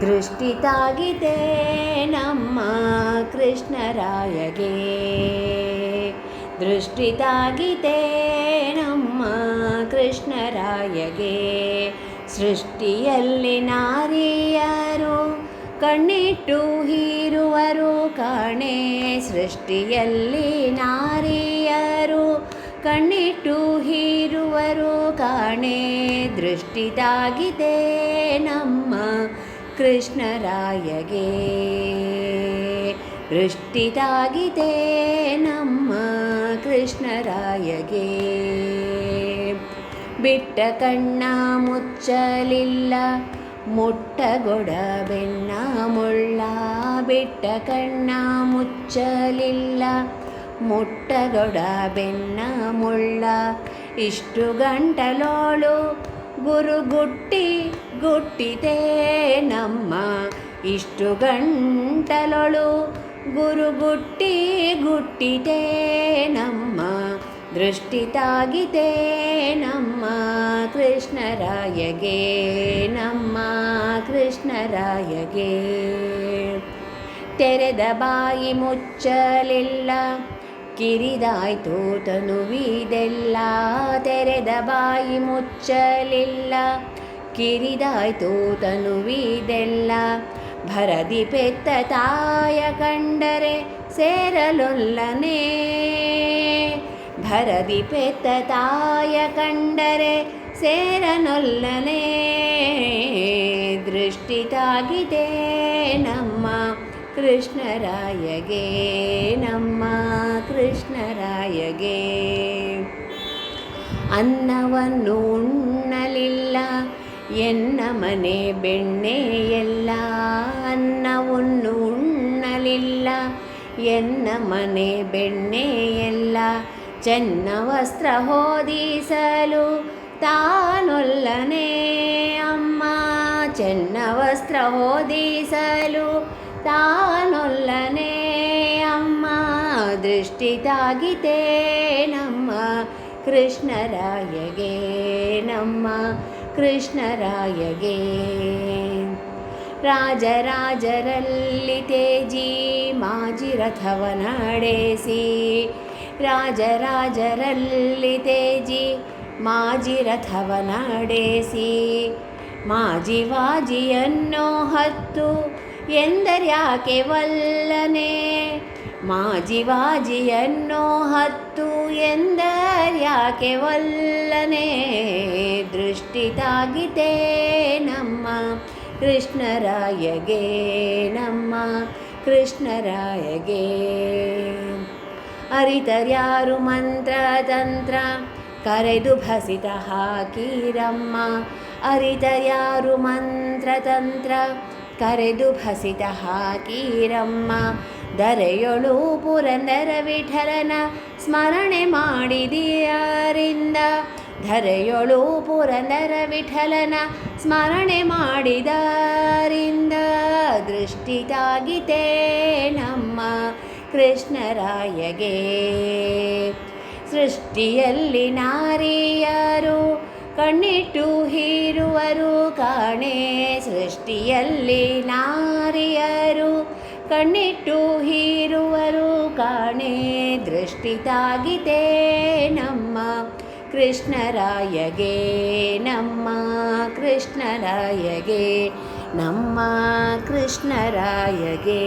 ದೃಷ್ಟಿ ತಾಗಿದೆ ನಮ್ಮ ಕೃಷ್ಣರಾಯಗೆ. ದೃಷ್ಟಿ ತಾಗಿದೆ ನಮ್ಮ ಕೃಷ್ಣರಾಯಗೆ. ಸೃಷ್ಟಿಯಲ್ಲಿ ನಾರಿಯರು, ಕಣ್ಣಿಟ್ಟು ಹೀರುವರು ಕಾಣೆ. ಸೃಷ್ಟಿಯಲ್ಲಿ ನಾರಿಯರು, ಕಣ್ಣಿಟ್ಟು ಹೀರುವರು ಕಾಣೆ. ದೃಷ್ಟಿತಾಗಿದೆ ನಮ್ಮ ಕೃಷ್ಣರಾಯಗೆ. ದೃಷ್ಟಿತಾಗಿದೆ ನಮ್ಮ ಕೃಷ್ಣರಾಯಗೆ. ಬಿಟ್ಟ ಕಣ್ಣ ಮುಚ್ಚಲಿಲ್ಲ ಮುಟ್ಟಗೊಡ ಬೆನ್ನ ಮುಳ್ಳ. ಬಿಟ್ಟ ಕಣ್ಣ ಮುಚ್ಚಲಿಲ್ಲ ಮುಟ್ಟಗೊಡ ಬೆನ್ನ ಮುಳ್ಳ. ಇಷ್ಟು ಗಂಟಲೋಳು ಗುರುಗುಟ್ಟಿ ಗುಟ್ಟಿತೇ ನಮ್ಮ ಇಷ್ಟು ಗಂಟಲೊಳು. ಗುರುಗುಟ್ಟಿ ಗುಟ್ಟಿತೇ ನಮ್ಮ ದೃಷ್ಟಿ ತಾಗಿದೆ ನಮ್ಮ ಕೃಷ್ಣರಾಯಗೆ ನಮ್ಮ ಕೃಷ್ಣರಾಯಗೆ. ತೆರೆದ ಬಾಯಿ ಮುಚ್ಚಲಿಲ್ಲ ಕಿರಿದಾಯ್ತು ತನುವಿದೆಲ್ಲ, ತೆರೆದ ಬಾಯಿ ಮುಚ್ಚಲಿಲ್ಲ. ಕಿರಿದಾಯ್ತು ತನುವಿದೆಲ್ಲ, ಭರದಿ ಪೆತ್ತ ತಾಯ ಕಂಡರೆ ಸೇರಲೊಲ್ಲನೆ. ಭರದಿ ಪೆತ್ತ ತಾಯ ಕಂಡರೆ ಸೇರನೊಲ್ಲನೆ ದೃಷ್ಟಿ ತಾಗಿದೆ. ಕೃಷ್ಣರಾಯಗೆ ನಮ್ಮ ಕೃಷ್ಣರಾಯಗೆ. ಅನ್ನವನ್ನು ಉಣ್ಣಲಿಲ್ಲ ಎನ್ನ ಮನೆ ಬೆಣ್ಣೆ ಎಲ್ಲ ಅನ್ನವನ್ನು ಉಣ್ಣಲಿಲ್ಲ ಎನ್ನ ಮನೆ ಬೆಣ್ಣೆ ಎಲ್ಲ ಚೆನ್ನ ವಸ್ತ್ರ ಹೋದಿಸಲು ತಾನೊಲ್ಲನೆ ಅಮ್ಮ. ಚೆನ್ನ ವಸ್ತ್ರ ಹೋದಿಸಲು ತಾನೊಲ್ಲನೆ ಅಮ್ಮ ದೃಷ್ಟಿ ತಾಗಿದೆ ನಮ್ಮ ಕೃಷ್ಣರಾಯಗೆ ನಮ್ಮ ಕೃಷ್ಣರಾಯಗೆ ರಾಜರಾಜರಲ್ಲಿ ತೇಜಿ ಮಾಜಿ ರಥವ ನಡೆಸಿ ರಾಜರಾಜರಲ್ಲಿ ತೇಜಿ ಮಾಜಿ ರಥವ ನಡೆಸಿ ಮಾಜಿ ವಾಜಿಯನ್ನು ಹತ್ತು ಎಂದರ್ಯಾಕೆ ವಲ್ಲನೆ. ಮಾಜಿವಾಜಿಯನ್ನು ಹತ್ತು ಎಂದರ್ಯಾಕೆ ವಲ್ಲನೆ. ದೃಷ್ಟಿ ತಾಗಿದೆ ನಮ್ಮ ಕೃಷ್ಣರಾಯಗೆ ನಮ್ಮ ಕೃಷ್ಣರಾಯಗೆ. ಅರಿತರ್ಯಾರು ಮಂತ್ರ ತಂತ್ರ? ಕರೆದು ಭಸಿತ ಹಾಕಿರಮ್ಮ. ಅರಿತರ್ಯಾರು ಮಂತ್ರ ತಂತ್ರ? ಕರೆದು ಭಸಿತ ಹಾಕೀರಮ್ಮ. ದರೆಯೊಳು ಪುರಂದರ ವಿಠಲನ ಸ್ಮರಣೆ ಮಾಡಿದೆಯರಿಂದ. ಧರೆಯೊಳು ಪುರಂದರ ವಿಠಲನ ಸ್ಮರಣೆ ಮಾಡಿದರಿಂದ. ದೃಷ್ಟಿ ತಾಗಿದೆ ನಮ್ಮ ಕೃಷ್ಣರಾಯಗೆ. ಸೃಷ್ಟಿಯಲ್ಲಿ ನಾರಿಯರು, ಕಣ್ಣಿಟ್ಟು ಹೀರುವರು ಕಾಣೆ ಸೃಷ್ಟಿಯಲ್ಲಿ ನಾರಿಯರು ಕಣ್ಣಿಟ್ಟು ಹೀರುವರು ಕಾಣೆ ದೃಷ್ಟಿ ತಾಗಿದೆ ನಮ್ಮ ಕೃಷ್ಣರಾಯಗೆ ನಮ್ಮ ಕೃಷ್ಣರಾಯಗೆ ನಮ್ಮ ಕೃಷ್ಣರಾಯಗೆ.